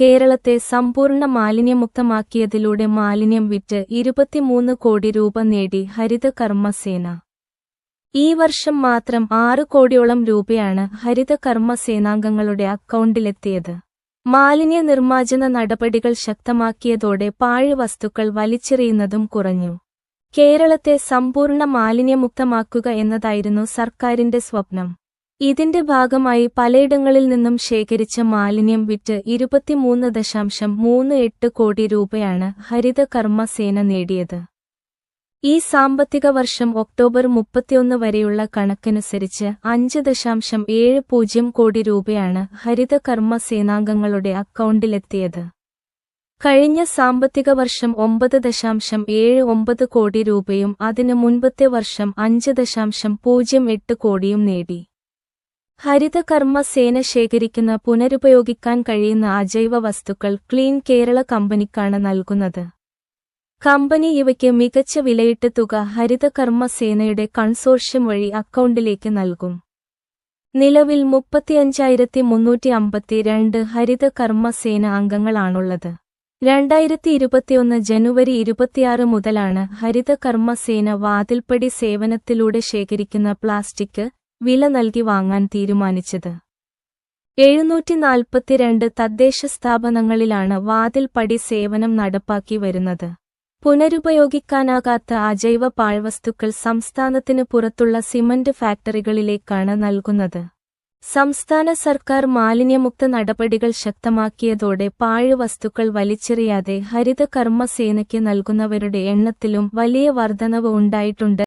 കേരളത്തെ സമ്പൂർണ മാലിന്യമുക്തമാക്കിയതിലൂടെ മാലിന്യം വിറ്റ് ഇരുപത്തിമൂന്ന് കോടി രൂപ നേടി ഹരിതകർമ്മസേന. ഈ വർഷം മാത്രം ആറ് കോടിയോളം രൂപയാണ് ഹരിതകർമ്മസേനാംഗങ്ങളുടെ അക്കൗണ്ടിലെത്തിയത്. മാലിന്യ നിർമ്മാർജന നടപടികൾ ശക്തമാക്കിയതോടെ പാഴ് വസ്തുക്കൾ വലിച്ചെറിയുന്നതും കുറഞ്ഞു. കേരളത്തെ സമ്പൂർണ മാലിന്യമുക്തമാക്കുക എന്നതായിരുന്നു സർക്കാരിന്റെ സ്വപ്നം. ഇതിന്റെ ഭാഗമായി പലയിടങ്ങളിൽ നിന്നും ശേഖരിച്ച മാലിന്യം വിറ്റ് ഇരുപത്തിമൂന്ന് ദശാംശം മൂന്ന് എട്ട് കോടി രൂപയാണ് ഹരിതകർമ്മ സേന നേടിയത്. ഈ സാമ്പത്തിക വർഷം ഒക്ടോബർ മുപ്പത്തിയൊന്ന് വരെയുള്ള കണക്കനുസരിച്ച് അഞ്ച് ദശാംശം ഏഴ് പൂജ്യം കോടി രൂപയാണ് ഹരിതകർമ്മ സേനാംഗങ്ങളുടെ അക്കൗണ്ടിലെത്തിയത്. കഴിഞ്ഞ സാമ്പത്തിക വർഷം ഒമ്പത് ദശാംശം ഏഴ് ഒമ്പത് കോടി രൂപയും അതിനു മുൻപത്തെ വർഷം അഞ്ച് ദശാംശം പൂജ്യം എട്ട് കോടിയും നേടി. ഹരിത കർമ്മ സേന ശേഖരിക്കുന്ന പുനരുപയോഗിക്കാൻ കഴിയുന്ന അജൈവ വസ്തുക്കൾ ക്ലീൻ കേരള കമ്പനിക്കാണ് നൽകുന്നത്. കമ്പനി ഇവയ്ക്ക് മികച്ച വിലയിട്ട തുക ഹരിതകർമ്മ സേനയുടെ കൺസോർഷ്യം വഴി അക്കൗണ്ടിലേക്ക് നൽകും. നിലവിൽ മുപ്പത്തിയഞ്ചായിരത്തി മുന്നൂറ്റി അമ്പത്തിരണ്ട് ഹരിതകർമ്മ സേന അംഗങ്ങളാണുള്ളത്. രണ്ടായിരത്തി ഇരുപത്തിയൊന്ന് ജനുവരി ഇരുപത്തിയാറ് മുതലാണ് ഹരിതകർമ്മ സേന വാതിൽപ്പടി സേവനത്തിലൂടെ ശേഖരിക്കുന്ന പ്ലാസ്റ്റിക് വില നൽകി വാങ്ങാൻ തീരുമാനിച്ചത്. എഴുന്നൂറ്റി നാൽപ്പത്തിരണ്ട് തദ്ദേശ സ്ഥാപനങ്ങളിലാണ് വാതിൽപ്പടി സേവനം നടപ്പാക്കി വരുന്നത്. പുനരുപയോഗിക്കാനാകാത്ത അജൈവ പാഴ്വസ്തുക്കൾ സംസ്ഥാനത്തിന് പുറത്തുള്ള സിമന്റ് ഫാക്ടറികളിലേക്കാണ് നൽകുന്നത്. സംസ്ഥാന സർക്കാർ മാലിന്യമുക്ത നടപടികൾ ശക്തമാക്കിയതോടെ പാഴ്വസ്തുക്കൾ വലിച്ചെറിയാതെ ഹരിതകർമ്മസേനയ്ക്ക് നൽകുന്നവരുടെ എണ്ണത്തിലും വലിയ വർധനവ് ഉണ്ടായിട്ടുണ്ട്.